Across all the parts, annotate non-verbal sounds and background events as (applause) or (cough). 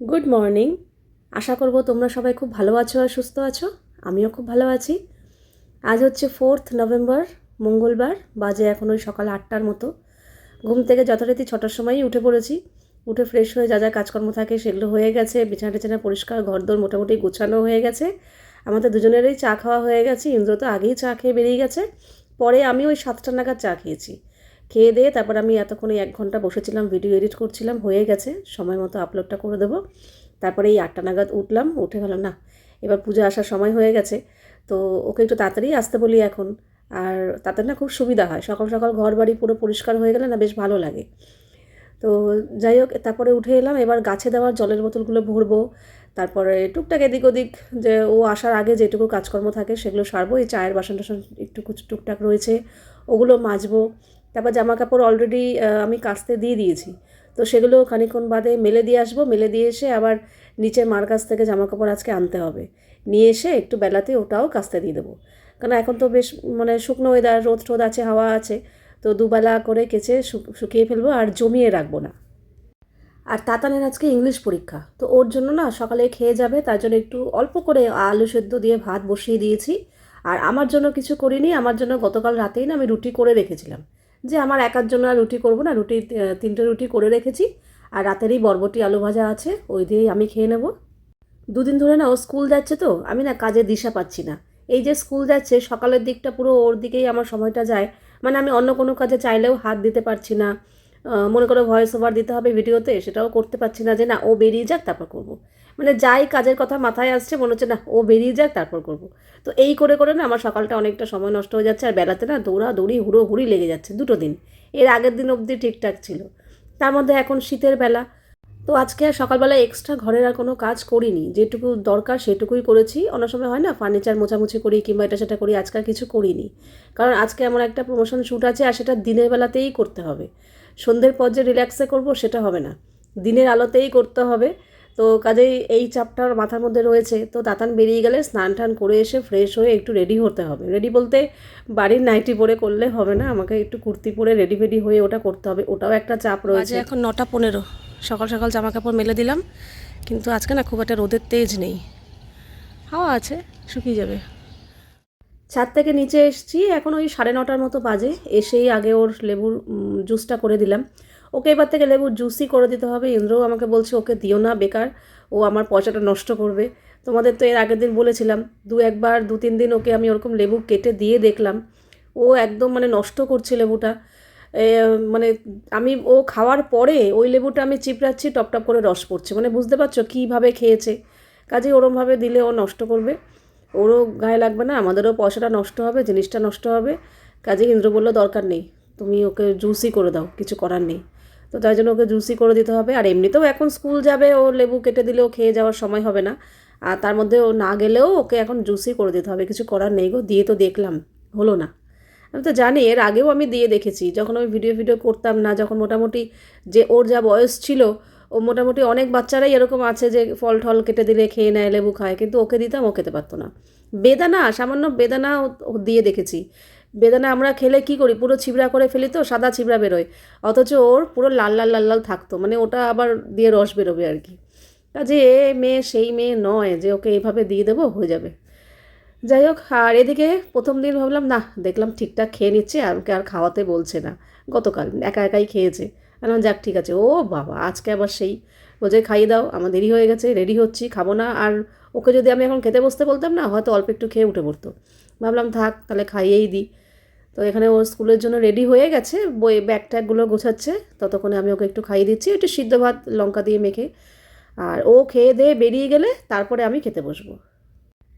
Good morning আশা করব তোমরা সবাই খুব ভালো আছো আর সুস্থ আছো। আমিও খুব ভালো আছি। আজ হচ্ছে ফোর্থ নভেম্বর মঙ্গলবার, বাজে এখন ওই সকাল আটটার মতো। ঘুম থেকে যথারীতি ছটার সময়ই উঠে পড়েছি। উঠে ফ্রেশ হয়ে যা যা কাজকর্ম থাকে সেগুলো হয়ে গেছে। বিছানা টিছানা পরিষ্কার, ঘরদোর মোটামুটি গোছানো হয়ে গেছে। আমাদের দুজনেরই চা খাওয়া হয়ে গেছে। ইন্দ্র তো আগেই চা খেয়ে বেরিয়ে গেছে। পরে আমি ওই সাতটা নাগাদ চা খেয়েছি। খেয়ে দিয়ে তারপর আমি এতক্ষণ এক ঘণ্টা বসেছিলাম ভিডিও এডিট করছিলাম, হয়ে গেছে, সময় মতো আপলোডটা করে দেবো। তারপরে এই আটটা নাগাদ উঠলাম, উঠে গেলাম না, এবার পুজো আসার সময় হয়ে গেছে। তো ওকে একটু তাড়াতাড়ি আসতে বলি এখন। আর তাতে না খুব সুবিধা হয়, সকাল সকাল ঘর বাড়ি পুরো পরিষ্কার হয়ে গেলে না বেশ ভালো লাগে। তো যাই হোক, তারপরে উঠে এলাম, এবার গাছে দেওয়ার জলের বোতলগুলো ভরবো। তারপরে টুকটাক এদিক ওদিক যে ও আসার আগে যেটুকু কাজকর্ম থাকে সেগুলো সারবো, এই চায়ের বাসন টাসন একটু টুকটাক রয়েছে, ওগুলো মাজবো। তারপর জামা কাপড় অলরেডি আমি কাচতে দিয়ে দিয়েছি। তো সেগুলো খানিক্ষণ বাদে মেলে দিয়ে আসব। মেলে দিয়ে এসে আবার নিচে মার কাছ থেকে জামা কাপড় আজকে আনতে হবে। নিয়ে এসে একটু বেলাতে ওটাও কাচতে দিয়ে দেবো। কারণ এখন তো বেশ মানে শুকনো ওয়েদার রোদ টোদ আছে, হাওয়া আছে। তো দুবেলা করে কেচে শুকিয়ে ফেলব আর জমিয়ে রাখব না। আর তাতানের আজকে ইংলিশ পরীক্ষা। তো ওর জন্য না সকালে খেয়ে যাবে, তার জন্য একটু অল্প করে আলু সেদ্ধ দিয়ে ভাত বসিয়ে দিয়েছি। আর আমার জন্য কিছু করিনি, আমার জন্য গতকাল রাতেই না আমি রুটি করে রেখেছিলাম। যে আমার একার জন্য আর রুটি করব না, রুটি তিনটে রুটি করে রেখেছি। আর রাতেরই বরবটি আলু ভাজা আছে, ওই দিয়েই আমি খেয়ে নেব। দুদিন ধরে না ও স্কুল যাচ্ছে তো, আমি না কাজে দিশা পাচ্ছি না। এই যে স্কুল যাচ্ছে, সকালের দিকটা পুরো ওর দিকেই আমার সময়টা যায়। মানে আমি অন্য কোনো কাজে চাইলেও হাত দিতে পারছি না। মনে করো ভয়েস ওভার দিতে হবে ভিডিওতে, সেটাও করতে পারছি না যে না, ও বেরিয়ে যাক, তারপর করব। মানে যাই কাজের কথা মাথায় আসছে, মনে হচ্ছে না, ও বেরিয়ে যাক, তারপর করব। তো এই করে করে না আমার সকালটা অনেকটা সময় নষ্ট হয়ে যাচ্ছে, আর বেলাতে না দৌড়া দৌড়ি হুড়ো হুড়ি লেগে যাচ্ছে দুটো দিন। এর আগের দিন অবধি ঠিকঠাক ছিল। তার মধ্যে এখন শীতের বেলা। তো আজকে আর সকালবেলা এক্সট্রা ঘরের আর কোনো কাজ করিনি। যেটুকু দরকার সেটুকুই করেছি। অনেক সময় হয় না ফার্নিচার মোছামুছি করি কিংবা এটা সেটা করি, আজকে আর কিছু করিনি। কারণ আজকে আমার একটা প্রমোশন শ্যুট আছে, আর সেটা দিনের বেলাতেই করতে হবে। সন্ধ্যের পর যে রিল্যাক্সে করব, সেটা হবে না। দিনের আলোতেই করতে হবে। তো কাজেই এই চাপটার মাথার মধ্যে রয়েছে। তো দাতান বেরিয়ে গেলে স্নান টান করে এসে ফ্রেশ হয়ে একটু রেডি হতে হবে। রেডি বলতে বাড়ির নাইটি পরে করলে হবে না আমাকে একটু কুর্তি পরে রেডি ফেডি হয়ে ওটা করতে হবে। ওটাও একটা চাপ রয়েছে। এখন নটা পনেরো। সকাল সকাল জামা কাপড় মেলে দিলাম কিন্তু আজকে না খুব একটা রোদের তেজ নেই। হাওয়া আছে শুকিয়ে যাবে। ছাদ থেকে নিচে এসেছি এখন ওই সাড়ে নটার মতো বাজে। এসেই আগে ওর লেবুর জুসটা করে দিলাম। ওকে এবার থেকে লেবুর জুসই করে দিতে হবে। ইন্দ্রও আমাকে বলছে, ওকে দিও না, বেকার। ও আমার পয়সাটা নষ্ট করবে। তোমাদের তো এর আগের দিন বলেছিলাম, দু একবার, দু তিন দিন ওকে আমি ওরকম লেবু কেটে দিয়ে দেখলাম। ও একদম মানে নষ্ট করছে লেবুটা। মানে আমি, ও খাওয়ার পরে ওই লেবুটা আমি চিপড়াচ্ছি টপ টপ করে রস পড়ছে। মানে বুঝতে পারছ কীভাবে খেয়েছে। কাজে ওরমভাবে দিলে ও নষ্ট করবে। ওরও গায়ে লাগবে না, আমাদেরও পয়সাটা নষ্ট হবে, জিনিসটা নষ্ট হবে। কাজে ইন্দ্র বলল, দরকার নেই। তুমি ওকে জুসই করে দাও, কিছু করার নেই। তো তাই জন্য ওকে জুসি করে দিতে হবে। আর এমনিতেও এখন স্কুল যাবে, ও লেবু কেটে দিলেও খেয়ে যাওয়ার সময় হবে না। আর তার মধ্যে ও না গেলেও ওকে এখন জুসি করে দিতে হবে। কিছু করার নেই গো, দিয়ে তো দেখলাম, হলো না। আমি তো জানি, এর আগেও আমি দিয়ে দেখেছি। যখন আমি ভিডিও ভিডিও করতাম না, যখন মোটামুটি যে ওর যা বয়স ছিল, ও মোটামুটি অনেক বাচ্চারাই এরকম আছে যে ফল ঠল কেটে দিলে খেয়ে নেয়, লেবু খায়, কিন্তু ওকে দিতাম, ও খেতে পারতো না। বেদানা, সামান্য বেদানা দিয়ে দেখেছি। বেদানা আমরা খেলে কি করি? পুরো ছিবড়া করে ফেলি তো, সাদা ছিবড়া বেরোয়। অথচ ওর পুরো লাল লাল লাল লাল থাকতো। মানে ওটা আবার দিয়ে রস বেরোবে আর কি। কাজে এ মেয়ে সেই মেয়ে নয় যে ওকে এইভাবে দিয়ে দেবো, হয়ে যাবে। যাই হোক, আর এদিকে প্রথম দিন ভাবলাম না দেখলাম ঠিকঠাক খেয়ে নিচ্ছে, আর ওকে আর খাওয়াতে বলছে না। গতকাল একা একাই খেয়েছে। বললাম, যাক, ঠিক আছে। ও বাবা, আজকে আবার সেই। বলছে খাইয়ে দাও, আমার দেরি হয়ে গেছে, রেডি হচ্ছি, খাব না। আর ওকে যদি আমি এখন খেতে বসতে বলতাম না, হয়তো অল্প একটু খেয়ে উঠে পড়তো। ভাবলাম, থাক, তাহলে খাইয়েই দিই। তো এখানে ও স্কুলের জন্য রেডি হয়ে গেছে, বই ব্যাগ ট্যাগগুলো গোছাচ্ছে। ততক্ষণে আমি ওকে একটু খাইয়ে দিচ্ছি, একটু সিদ্ধ ভাত, লঙ্কা দিয়ে মেখে। আর ও খেয়ে দিয়ে বেরিয়ে গেলে তারপরে আমি খেতে বসবো।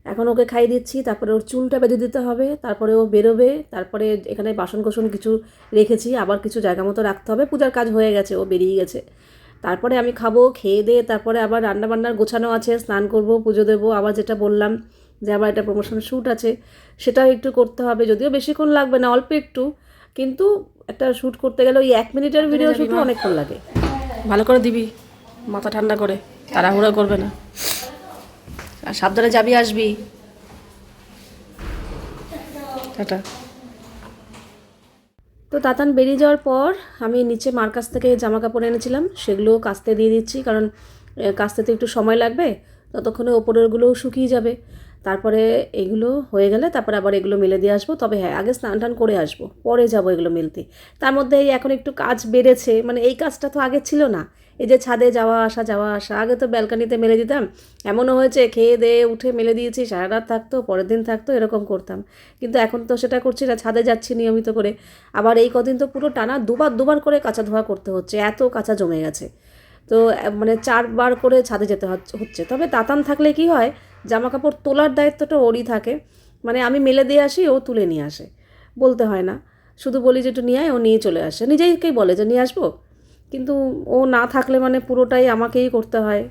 এখন ওকে খাইয়ে দিচ্ছি, তারপরে ওর চুলটা বেঁধে দিতে হবে, তারপরে ও বেরোবে, তারপরে এখানে বাসন কোসন কিছু রেখেছি, আবার কিছু জায়গা মতো রাখতে হবে। পূজার কাজ হয়ে গেছে, ও বেরিয়ে গেছে। তারপরে আমি খাব খেয়ে দিয়ে তারপরে আবার রান্না বান্নার গোছানো আছে স্নান করব পুজো দেবো আবার যেটা বললাম যে আবার একটা প্রমোশন শ্যুট আছে সেটাও একটু করতে হবে যদিও বেশিক্ষণ লাগবে না অল্প একটু কিন্তু একটা শ্যুট করতে গেলে ওই এক মিনিটের ভিডিও শ্যুট অনেকক্ষণ লাগে। ভালো করে দিবি মাথা ঠান্ডা করে তাড়াহুড়ো করবে না। আর সাবধানে যাবি আসবি। টাটা। তো তাতান বেরিয়ে যাওয়ার পর আমি নিচে মার কাছ থেকে জামা কাপড় এনেছিলাম সেগুলো কাস্তে দিয়ে দিচ্ছি কারণ কাস্তে তো একটু সময় লাগবে, ততক্ষণে ওপরেরগুলোও শুকিয়ে যাবে। তারপরে এগুলো হয়ে গেলে তারপরে আবার এগুলো মেলে দিয়ে আসব। তবে হ্যাঁ আগে স্নান টান করে আসব, পরে যাব এগুলো মেলতে। তার মধ্যে এই এখন একটু কাজ বেড়েছে মানে এই কাজটা তো আগে ছিল না এই যে ছাদে যাওয়া আসা যাওয়া আসা, আগে তো ব্যালকানিতে মেলে দিতাম। এমনও হয়েছে, খেয়ে দেয়ে উঠে মেলে দিয়েছি সারা রাত থাকতো, পরের দিন থাকতো, এরকম করতাম। কিন্তু এখন তো সেটা করছি না, ছাদে যাচ্ছি নিয়মিত করে। আবার এই কদিন তো পুরো টানা দুবার দুবার করে কাঁচা ধোয়া করতে হচ্ছে, এত কাঁচা জমে গেছে। তো মানে চারবার করে ছাদে যেতে হচ্ছে- তবে তাতান থাকলে কি হয় জামা কাপড় তোলার দায়িত্বটা ওরই থাকে। মানে আমি মেলে দিয়ে আসি, ও তুলে নিয়ে আসে। বলতে হয় না। শুধু বলি যে একটু নিয়ে আয়, ও নিয়ে চলে আসে। নিজেইকেই বলে যে, নিয়ে আসব? কিন্তু ও না থাকলে মানে পুরোটাই আমাকেই করতে হয়।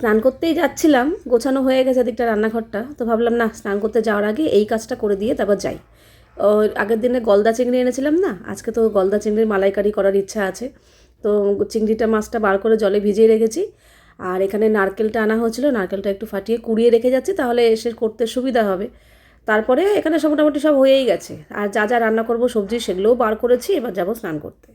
স্নান করতেই যাচ্ছিলাম, গোছানো হয়ে গেছে দিকটা রান্নাঘরটা, তো ভাবলাম না, স্নান করতে যাওয়ার আগে এই কাজটা করে দিয়ে তারপর যাই। আগের দিনে গলদা চিংড়ি এনেছিলাম না, আজকে তো গলদা চিংড়ির মালাইকারি করার ইচ্ছা আছে। তো চিংড়িটা মাছটা বার করে জলে ভিজিয়ে রেখেছি, আর এখানে নারকেলটা আনা হয়েছিল, নারকেলটা একটু ফাটিয়ে কুড়িয়ে রেখে যাচ্ছি, তাহলে এসে করতে সুবিধা হবে। তারপরে এখানে মোটামুটি সব হয়েই গেছে, আর যা যা রান্না করব সবজি সেগুলোও বার করেছি, এবার যাব স্নান করতে।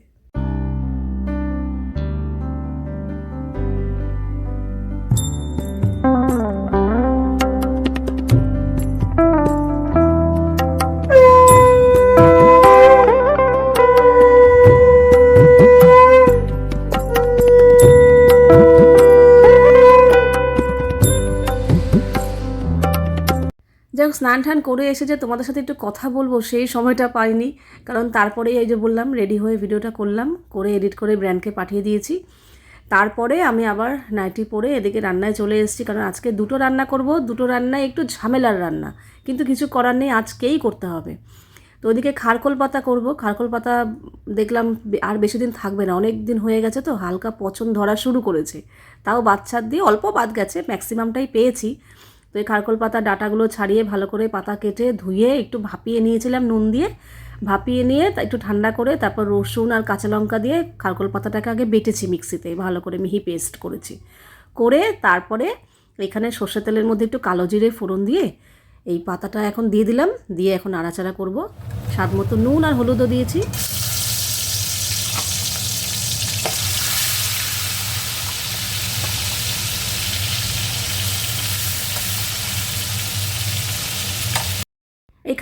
যাই হোক, স্নান টান করে এসে যে তোমাদের সাথে একটু কথা বলব, সেই সময়টা পাইনি। কারণ তারপরে এই যে বললাম রেডি হয়ে ভিডিওটা করলাম, করে এডিট করে ব্র্যান্ডকে পাঠিয়ে দিয়েছি। তারপরে আমি আবার নাইটি পরে এদিকে রান্নায় চলে এসেছি। কারণ আজকে দুটো রান্না করব, দুটো রান্নায় একটু ঝামেলার রান্না। কিন্তু কিছু করার নেই, আজকেই করতে হবে। তো ওদিকে খারকোল পাতা করব। খারকোল পাতা দেখলাম আর বেশি দিন থাকবে না, অনেক দিন হয়ে গেছে তো, হালকা পচন ধরা শুরু করেছে। তাও বাচ্চার দিয়ে অল্প বাদ গেছে ম্যাক্সিমামটাই পেয়েছি। তো এই খারকোল পাতা ডাটাগুলো ছাড়িয়ে ভালো করে পাতা কেটে ধুয়ে একটু ভাপিয়ে নিয়েছিলাম নুন দিয়ে। ভাপিয়ে নিয়ে একটু ঠান্ডা করে তারপর রসুন আর কাঁচা লঙ্কা দিয়ে খারকোল পাতাটাকে আগে বেটেছি মিক্সিতে, ভালো করে মিহি পেস্ট করেছি। করে তারপরে এখানে সর্ষে তেলের মধ্যে একটু কালো জিরে ফোড়ন দিয়ে এই পাতাটা এখন দিয়ে দিলাম, দিয়ে এখন নাড়াচাড়া করব। স্বাদ মতো নুন আর হলুদও দিয়েছি।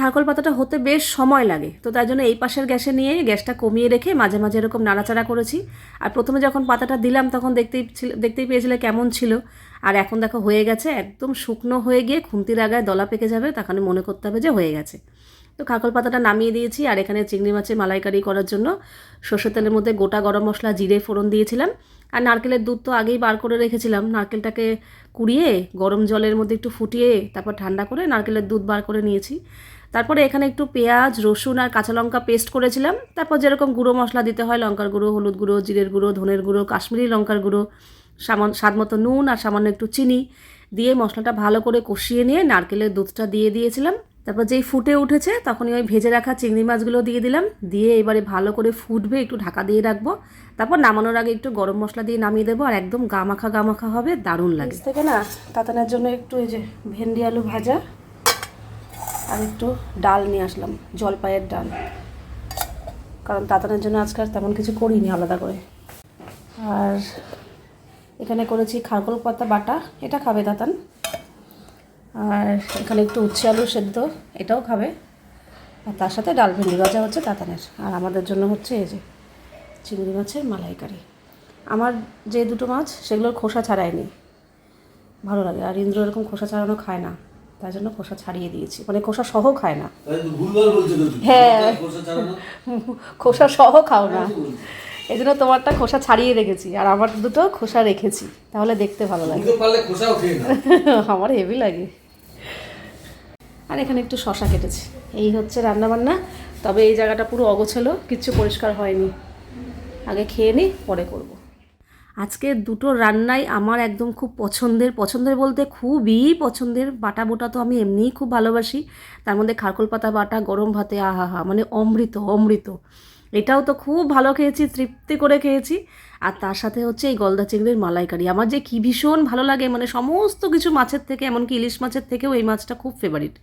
খারকল পাতাটা হতে বেশ সময় লাগে। তো তাই জন্য এই পাশের গ্যাসে নিয়ে গ্যাসটা কমিয়ে রেখে মাঝে মাঝে এরকম নাড়াচাড়া করেছি। আর প্রথমে যখন পাতাটা দিলাম তখন দেখতেই দেখতেই পেয়েছিলে কেমন ছিল। আর এখন দেখো হয়ে গেছে একদম শুকনো হয়ে গিয়ে খুন্তির আগায় দলা পেকে যাবে তখন মনে করতে হবে যে হয়ে গেছে। তো খাকল পাতাটা নামিয়ে দিয়েছি আর এখানে চিংড়ি মাছের মালাইকারি করার জন্য সর্ষের তেলের মধ্যে গোটা গরম মশলা, জিরে, ফোড়ন দিয়েছিলাম। আর নারকেলের দুধ তো আগেই বার করে রেখেছিলাম। নারকেলটাকে কুড়িয়ে গরম জলের মধ্যে একটু ফুটিয়ে তারপর ঠান্ডা করে নারকেলের দুধ বার করে নিয়েছি। তারপরে এখানে একটু পেঁয়াজ, রসুন আর কাঁচা লঙ্কা পেস্ট করেছিলাম। তারপর যেরকম গুঁড়ো মশলা দিতে হয়, লঙ্কার গুঁড়ো, হলুদ গুঁড়ো, জিরের গুঁড়ো, ধনের গুঁড়ো, কাশ্মীরি লঙ্কার গুঁড়ো, সামান, স্বাদ মতো নুন আর সামান্য একটু চিনি দিয়ে মশলাটা ভালো করে কষিয়ে নিয়ে নারকেলের দুধটা দিয়ে দিয়েছিলাম। তারপর যেই ফুটে উঠেছে তখনই ওই ভেজে রাখা চিংড়ি মাছগুলো দিয়ে দিলাম। দিয়ে এবারে ভালো করে ফুটবে, একটু ঢাকা দিয়ে রাখব। তারপর নামানোর আগে একটু গরম মশলা দিয়ে নামিয়ে দেবো আর একদম গামাখা গামাখা হবে, দারুণ লাগে। থেকে না, তাতানের জন্য একটু এই যে ভেন্ডি আলু ভাজা। আর একটু ডাল নিয়ে আসলাম, জলপাইয়ের ডাল। কারণ তাতানের জন্য আজকাল তেমন কিছু করিনি আলাদা করে। আর এখানে করেছি খারকল পাতা বাটা, এটা খাবে তাতান আর এখানে একটু উচ্ছে আলু সেদ্ধ, এটাও খাবে। আর তার সাথে ডাল ভেন্ডি ভাজা হচ্ছে তাতানের আর আমাদের জন্য হচ্ছে এই যে চিংড়ি মাছের মালাইকারি। আমার যে দুটো মাছ, সেগুলোর খোসা ছাড়ায়নি ভালো লাগে। আর ইন্দ্র এরকম খোসা ছাড়ানো খায় না। তাই জন্য খোসা ছাড়িয়ে দিয়েছি। মানে খোসা সহ খায় না। হ্যাঁ। খোসা সহ খাও না। এই জন্য তোমারটা খোসা ছাড়িয়ে রেখেছি আর আমার দুটো খোসা রেখেছি। তাহলে দেখতে ভালো লাগে। (laughs) আমার হেভি লাগে। আর এখানে একটু শশা কেটেছি। এই হচ্ছে রান্নাবান্না। তবে এই জায়গাটা পুরো অগোছালো কিচ্ছু পরিষ্কার হয়নি। আগে খেয়ে নিই পরে করব। আজকে দুটো রান্নাই আমার একদম খুব পছন্দের। পছন্দের বলতে খুবই পছন্দের। বাটা বোটা তো আমি এমনিই খুব ভালোবাসি। তার মধ্যে খারকোল পাতা বাটা, গরম ভাতে আহা হা মানে অমৃত অমৃত। এটাও তো খুব ভালো খেয়েছি, তৃপ্তি করে খেয়েছি। আর তার সাথে হচ্ছে এই গলদা চিংড়ির মালাইকারি। আমার যে কী ভীষণ ভালো লাগে মানে সমস্ত কিছু মাছের থেকে, এমনকি ইলিশ মাছের থেকেও এই মাছটা খুব ফেভারিট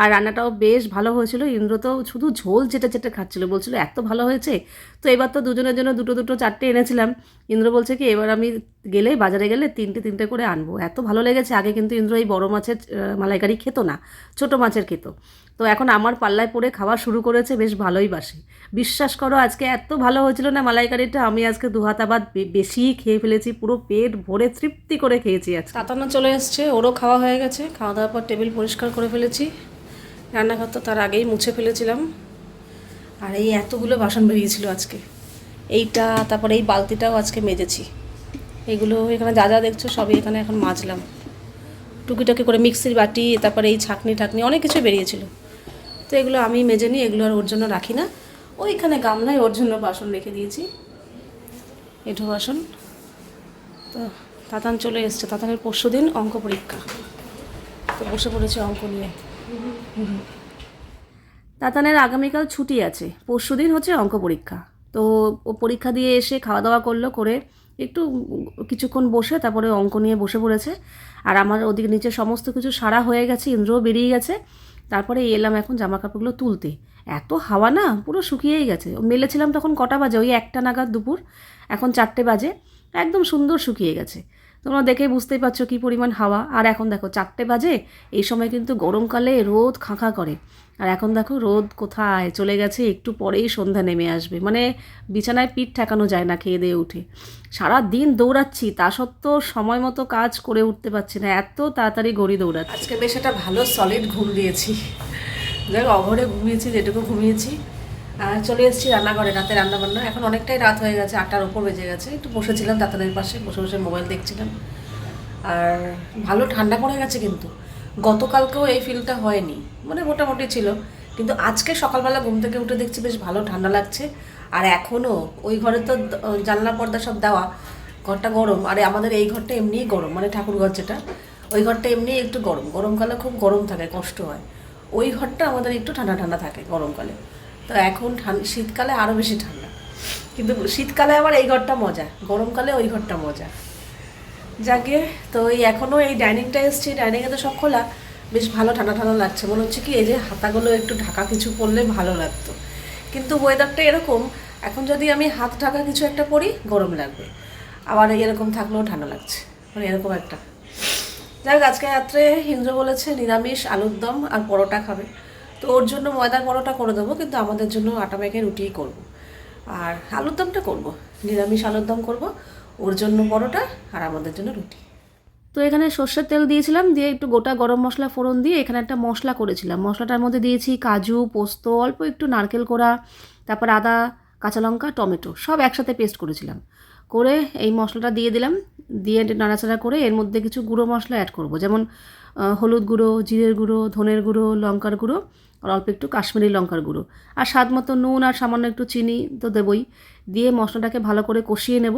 আর রান্নাটাও বেশ ভালো হয়েছিল। ইন্দ্র তো শুধু ঝোল চেটে চেটে খাচ্ছিলো, বলছিল, এত ভালো হয়েছে? তো এবার তো দুজনের জন্য দুটো দুটো চারটে এনেছিলাম। ইন্দ্র বলছে কি, এবার আমি গেলে, বাজারে গেলে তিনটে তিনটে করে আনব। এত ভালো লেগেছে, আগে কিন্তু ইন্দ্র এই বড় মাছের মালাইকারি খেত না, ছোট মাছের খেত। তো এখন আমার পাল্লায় পড়ে খাওয়া শুরু করেছে, বেশ ভালোই বাসে। বিশ্বাস করো, আজকে এত ভালো হয়েছিল না মালাইকারিটা, আমি আজকে দু হাত আবার বেশিই খেয়ে ফেলেছি, পুরো পেট ভরে তৃপ্তি করে খেয়েছি আজকে। তাতানো চলে এসছে, ওরও খাওয়া হয়ে গেছে, খাওয়া দাওয়ার পর টেবিল পরিষ্কার করে ফেলেছি। রান্নাঘর তো তার আগেই মুছে ফেলেছিলাম। আর এই এতগুলো বাসন বেরিয়েছিল আজকে। এইটা, তারপরে এই বালতিটাও আজকে মেজেছি। এগুলো এখানে যা যা দেখছ সবই এখানে এখন মাজলাম। টুকিটাকি করে মিক্সির বাটি, তারপরে এই ছাকনি ঠাকনি, অনেক কিছু বেরিয়েছিল। তো এগুলো আমি মেজে নিই, এগুলো আর ওর জন্য রাখি না। ওইখানে গামলায় ওর জন্য বাসন রেখে দিয়েছি। এঁঠো বাসন। তো তাতান চলে এসছে। তাতানের পরশু দিন অঙ্ক পরীক্ষা। তো বসে পড়েছে অঙ্ক নিয়ে। তাতানের আগামীকাল ছুটি আছে। পরশু দিন হচ্ছে অঙ্ক পরীক্ষা। তো ও পরীক্ষা দিয়ে এসে খাওয়া দাওয়া করল, করে একটু কিছুক্ষণ বসে তারপরে অঙ্ক নিয়ে বসে পড়েছে। আর আমার ওদিকে নিচে সমস্ত কিছু সারা হয়ে গেছে, ইন্দ্রও বেরিয়ে গেছে। তারপরে এলাম এখন জামা কাপড়গুলো তুলতে। এত হাওয়া না, পুরো শুকিয়েই গেছে। মেলেছিলাম তখন কটা বাজে? ওই একটা নাগাদ দুপুর। এখন চারটে বাজে। একদম সুন্দর শুকিয়ে গেছে। তোমরা দেখে বুঝতেই পারছ কী পরিমাণ হাওয়া। আর এখন দেখো, চারটে বাজে, এই সময় কিন্তু গরমকালে রোদ খাঁখা করে। আর এখন দেখো, রোদ কোথায়? চলে গেছে, একটু পরেই সন্ধ্যা নেমে আসবে। মানে বিছানায় পিঠ ঠেকানো যায় না খেয়ে দিয়ে উঠে। সারা দিন দৌড়াচ্ছি, তা সত্ত্বেও সময় মতো কাজ করে উঠতে পারছি না। এত তাড়াতাড়ি গড়ি দৌড়াচ্ছি। আজকে বেশ একটা ভালো সলিড ঘুম দিয়েছি। দেখ অঘরে ঘুমিয়েছি, যেটুকু ঘুমিয়েছি। চলে এসেছি রান্নাঘরে, রাতে রান্না বান্না এখন অনেকটাই রাত হয়ে গেছে, আটটার ওপর বেজে গেছে। একটু বসেছিলাম দাতাদের পাশে, বসে বসে মোবাইল দেখছিলাম। আর ভালো ঠান্ডা পড়ে গেছে কিন্তু। গতকালকেও এই ফিলটা হয়নি। মানে মোটামুটি ছিল। কিন্তু আজকে সকালবেলা ঘুম থেকে উঠে দেখছি বেশ ভালো ঠান্ডা লাগছে। আর এখনও ওই ঘরে তো জানলা, পর্দা সব দেওয়া। ঘরটা গরম। আর আমাদের এই ঘরটা এমনিই গরম মানে ঠাকুর ঘর যেটা। ওই ঘরটা এমনি একটু গরম। গরমকালে খুব গরম থাকে, কষ্ট হয়। ওই ঘরটা আমাদের একটু ঠান্ডা ঠান্ডা থাকে গরমকালে। তো এখন শীতকালে আরও বেশি ঠান্ডা। কিন্তু শীতকালে আবার এই ঘরটা মজা, গরমকালে ওই ঘরটা মজা। যাকে, তো এই এখনও এই ডাইনিংটা এসছি ডাইনিংয়ে তো সব খোলা। বেশ ভালো ঠান্ডা ঠান্ডা লাগছে, মনে হচ্ছে কি এই যে হাতাগুলো একটু ঢাকা কিছু পরলে ভালো লাগতো। কিন্তু ওয়েদারটা এরকম, এখন যদি আমি হাত ঢাকা কিছু একটা পরি, গরম লাগবে। আবার এরকম থাকলেও ঠান্ডা লাগছে মানে এরকম একটা। যাই হোক, আজকে রাত্রে ইন্দ্র বলেছে নিরামিষ আলুর দম আর পরোটা খাবে। তো ওর জন্য ময়দার পরোটা করে দেবো, কিন্তু আমাদের জন্য আটা মেখে রুটিই করব। আর আলুর দমটা করব। নিরামিষ আলুর দম করব, ওর জন্য পরোটা আর আমাদের জন্য রুটি তো এখানে সর্ষের তেল দিয়েছিলাম, দিয়ে একটু গোটা গরম মশলা ফোড়ন দিয়ে এখানে একটা মশলা করেছিলাম মশলাটার মধ্যে দিয়েছি কাজু, পোস্ত, অল্প একটু নারকেল কোড়া, তারপর আদা, কাঁচা লঙ্কা, টমেটো, সব একসাথে পেস্ট করেছিলাম করে এই মশলাটা দিয়ে দিলাম। দিয়ে নাড়াচাড়া করে এর মধ্যে কিছু গুঁড়ো মশলা অ্যাড করব। যেমন হলুদ গুঁড়ো, জিরের গুঁড়ো, ধনের গুঁড়ো, লঙ্কার গুঁড়ো আর অল্প একটু কাশ্মীরি লঙ্কার গুঁড়ো। আর স্বাদ মতো নুন আর সামান্য একটু চিনি তো দেবই। দিয়ে মশলাটাকে ভালো করে কষিয়ে নেব।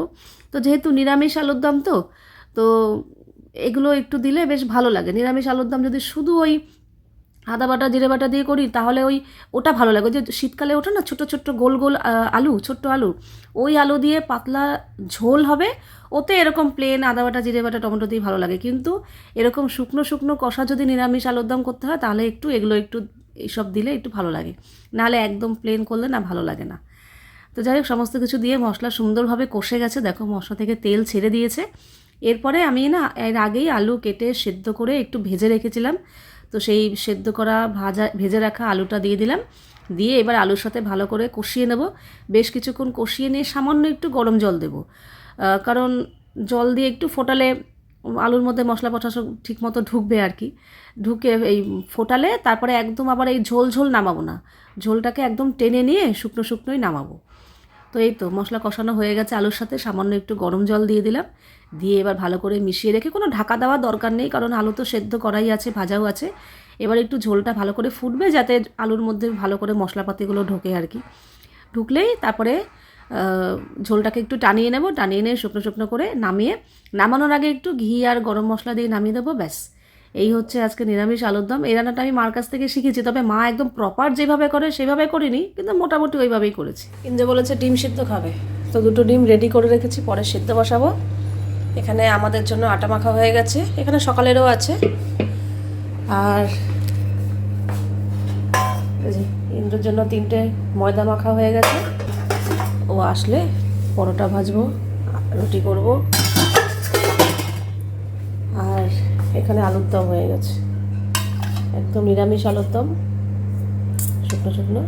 তো যেহেতু নিরামিষ আলুর দম তো তো এগুলো একটু দিলে বেশ ভালো লাগে। নিরামিষ আলুর দম যদি শুধু ওই আদা বাটা, জিরে বাটা দিয়ে করি, তাহলে ওই ওটা ভালো লাগে। যে শীতকালে ওঠে না, ছোটো ছোট্ট গোল গোল আলু, ছোট্ট আলু, ওই আলু দিয়ে পাতলা ঝোল হবে। ওতে এরকম প্লেন আদা বাটা, জিরে বাটা, টমেটো দিয়ে ভালো লাগে। কিন্তু এরকম শুকনো শুকনো কষা যদি নিরামিষ আলুর দম করতে হয়, তাহলে একটু এগুলো একটু এইসব দিলে একটু ভালো লাগে। নাহলে একদম প্লেন করলে না ভালো লাগে না। তো যাই হোক, সমস্ত কিছু দিয়ে মশলা সুন্দরভাবে কষে গেছে। দেখো মশলা থেকে তেল ছেড়ে দিয়েছে। এরপরে আমি না, এর আগেই আলু কেটে সেদ্ধ করে একটু ভেজে রেখেছিলাম। তো সেই সেদ্ধ করা ভাজা, ভেজে রাখা আলুটা দিয়ে দিলাম। দিয়ে এবার আলুর সাথে ভালো করে কষিয়ে নেব। বেশ কিছুক্ষণ কষিয়ে নিয়ে সামান্য একটু গরম জল দেবো। কারণ জল দিয়ে একটু ফোটালে আলুর মধ্যে মশলা পশা সব ঠিক মতো ঢুকবে আর কি। ঢুকে এই ফোটালে তারপরে একদম আবার এই ঝোল ঝোল নামাবো না। ঝোলটাকে একদম টেনে নিয়ে শুকনো শুকনোই নামাবো। তো এই তো মশলা কষানো হয়ে গেছে আলুর সাথে। সামান্য একটু গরম জল দিয়ে দিলাম। দিয়ে এবার ভালো করে মিশিয়ে রেখে কোনো ঢাকা দেওয়ার দরকার নেই, কারণ আলু তো সেদ্ধ করাই আছে, ভাজাও আছে। এবার একটু ঝোলটা ভালো করে ফুটবে যাতে আলুর মধ্যে ভালো করে মশলাপাতিগুলো ঢোকে আর কি। ঢুকলেই তারপরে ঝোলটাকে একটু টানিয়ে নেব, টানিয়ে নিয়ে শুকনো শুকনো করে নামিয়ে, নামানোর আগে একটু ঘি আর গরম মশলা দিয়ে নামিয়ে দেবো, ব্যাস। এই হচ্ছে আজকে নিরামিষ আলুর দম। এই রান্নাটা আমি মার কাছ থেকে শিখেছি, তবে মা একদম প্রপার যেভাবে করে সেভাবে করিনি, কিন্তু মোটামুটি ওইভাবেই করেছি। ইন্দে বলেছে ডিম সিদ্ধ খাবে। তো দুটো ডিম রেডি করে রেখেছি, পরে সিদ্ধ বসাবো। এখানে আমাদের জন্য আটা মাখা হয়ে গেছে, এখানে সকালেরও আছে। আর ইন্দ্রের জন্য তিনটে ময়দা মাখা হয়ে গেছে। ও আসলে পরোটা ভাজবো, রুটি করব। আর এখানে আলুর দম হয়ে গেছে। একদম নিরামিষ আলুর দম, শুকনো শুকনো।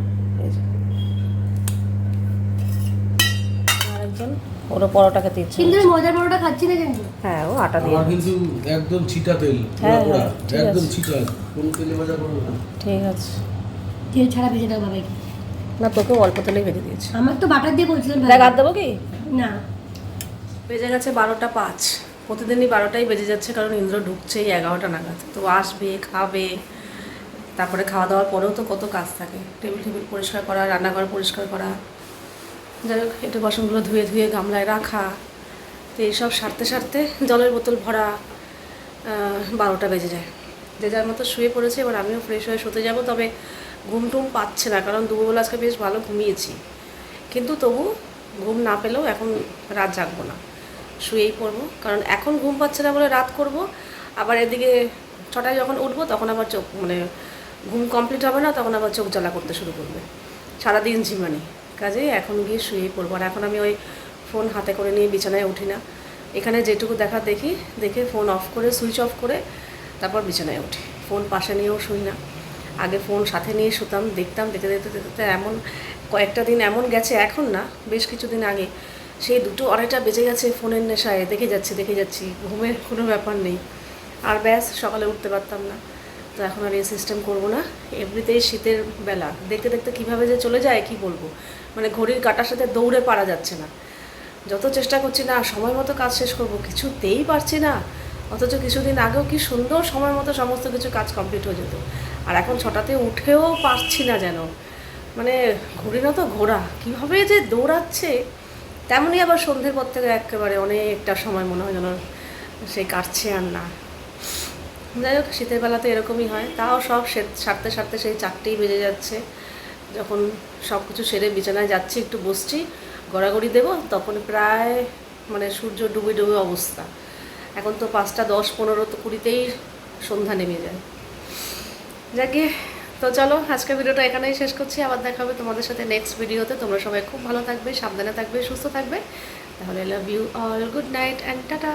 ওরও পরোটা খেতে ইচ্ছে কিন্তু ময়দার পরোটা খাচ্ছি না কিন্তু হ্যাঁ ও আটা দিয়ে। আমার কিন্তু একদম ছিটা তেল হ্যাঁ, পোড়া, হ্যাঁ, ঠিক একদম আছে। ছিটা কোনো তেলে ভাজা করব না। ঠিক আছে। তেল ছাড়া ভেজে দাও বাবাকে না তোকে অল্প তেলেই ভেজে দিয়েছি। আমার তো বাটার দিয়ে বলছিলাম দেখ আর দেবো কি? না। বেজে গেছে বারোটা পাঁচ। প্রতিদিনই বারোটাই বেজে যাচ্ছে কারণ ইন্দ্র ঢুকছেই এগারোটা নাগাদ। তো আসবে খাবে তারপরে খাওয়া দাওয়ার পরেও তো কত কাজ থাকে। টেবিল টেবিল পরিষ্কার করা রান্নাঘর পরিষ্কার করা যাই হোক, এটা বাসনগুলো ধুয়ে ধুয়ে গামলায় রাখা। তো এইসব সারতে সারতে জলের বোতল ভরা বারোটা বেজে যায়। যে যার মতো শুয়ে পড়েছে, এবার আমিও ফ্রেশ হয়ে শুতে যাব, তবে ঘুম টুম পাচ্ছে না, কারণ দুপুরবেলা আজকে বেশ ভালো ঘুমিয়েছি। কিন্তু তবু ঘুম না পেলেও এখন রাত জাগবো না। শুয়েই পড়ব, কারণ এখন ঘুম পাচ্ছে না বলে রাত করব, আবার এদিকে ছটায় যখন উঠবো, তখন আবার চোখ মানে ঘুম কমপ্লিট হবে না, তখন আবার চোখ জ্বালা করতে শুরু করবে। সারাদিন ঝিমানি। কাজেই এখন গিয়ে শুয়েই পড়ব। আর এখন আমি ওই ফোন হাতে করে নিয়ে বিছানায় উঠি না। এখানে যেটুকু দেখা দেখি, দেখে ফোন অফ করে, সুইচ অফ করে তারপর বিছানায় উঠি। ফোন পাশে নিয়েও শুই না। আগে ফোন সাথে নিয়ে শুতাম, দেখতাম, দেখতে দেখতে দেখতে দেখতে এমন কয়েকটা দিন এমন গেছে এখন না, বেশ কিছুদিন আগে। সেই দুটো আড়াইটা বেজে গেছে ফোনের নেশায়, দেখে যাচ্ছি দেখে যাচ্ছি, ঘুমের কোনো ব্যাপার নেই। আর ব্যাস, সকালে উঠতে পারতাম না। তো এখন আর এই সিস্টেম করব না। এমনিতেই শীতের বেলা। দেখতে দেখতে কীভাবে যে চলে যায়, কি বলব? মানে ঘড়ির কাটার সাথে দৌড়ে পারা যাচ্ছে না। যত চেষ্টা করছি না, সময় মতো কাজ শেষ করব, কিছুতেই পারছি না। অথচ কিছুদিন আগেও কি সুন্দর সময় মতো সমস্ত কিছু কাজ কমপ্লিট হয়ে যেত। আর এখন ছটাতে উঠেও পারছি না যেন। মানে ঘুরি না তো ঘোরা, কীভাবে যে দৌড়াচ্ছে, তেমনই আবার সন্ধ্যের পর থেকে একেবারে অনেকটা সময় মনে হয় যেন সেই কাটছে আর না। যাই হোক, শীতের বেলা তো এরকমই হয়। তাও সব সারতে সারতে সেই চারটেই বেজে যাচ্ছে। যখন সব কিছু সেরে বিছানায় যাচ্ছি, একটু বসছি, গড়াগড়ি দেবো, তখন প্রায় মানে সূর্য ডুবে ডুবে অবস্থা। এখন তো পাঁচটা দশ পনেরো তো কুড়িতেই সন্ধ্যা নেমে যায়। যাকে, তো চলো আজকের ভিডিওটা এখানেই শেষ করছি। আবার দেখা হবে তোমাদের সাথে নেক্সট ভিডিওতে। তোমরা সবাই খুব ভালো থাকবে, সাবধানে থাকবে, সুস্থ থাকবে। তাহলে love you all good night and tata